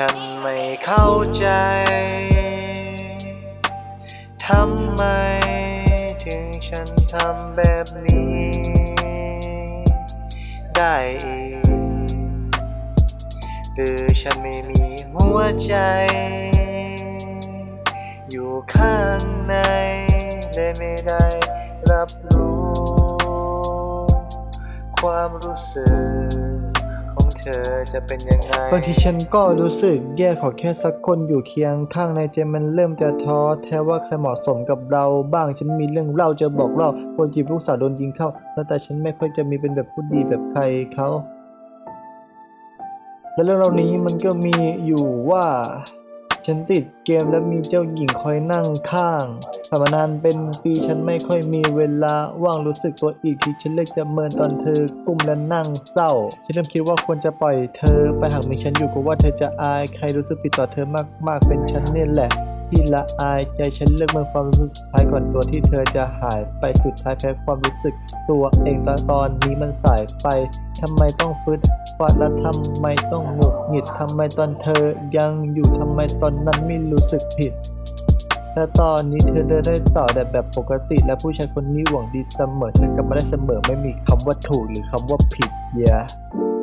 ฉันไม่เข้าใจ ทำไมถึงฉันทำแบบนี้ ได้อีก หรือฉันไม่มีหัวใจ อยู่ข้างในเลยไม่ได้รับรู้ ความรู้สึก ของเธอจะเป็นยังไงบางทีฉันก็รู้สึกแย่ขอแค่สักคนอยู่เคียงข้างในใจมันเริ่มจะท้อแท้ว่าใครเหมาะสมกับเราบ้างฉันมีเรื่องเล่าจะบอกเล่าคนจีบลูกสาวโดนยิงเข้าแล้วแต่ฉันไม่ค่อยจะมีเป็นแบบผู้ดีแบบใครเขาและเรื่องเหล่านี้มันก็มีอยู่ว่า ฉันติดเกมและมีเจ้าหญิงคอยนั่งข้าง ผ่านมานานเป็นปีฉันไม่ค่อยมีเวลาว่างรู้สึกตัวอีกทีฉันเลิกจะเมินตอนเธอกุ้มและนั่งเศร้า ฉันเริ่มคิดว่าควรจะปล่อยเธอ ไปหากมีฉันอยู่ก็ว่าเธอจะอายใครรู้สึกผิดต่อเธอมากๆเป็นฉันเนี่ยแหละที่ละอายใจฉันเลือกเมื่อความรู้สึกสุดท้ายก่อนตัวที่เธอจะหายไปสุดท้ายแพ้ความรู้สึกตัวเองตอนตอนนี้มันสายไปทำไมต้องฟื้นฟัดและทำไมต้องหงุดหงิดทำไมตอนเธอยังอยู่ทำไมตอนนั้นไม่รู้สึกผิด ถ้าตอนนี้เธอเดินได้ต่อแต่แบบปกติ และผู้ชายคนนี้หวังดีเสมอเธอกลับมาได้เสมอไม่มีคำว่าถูกหรือคำว่าผิดเย yeah.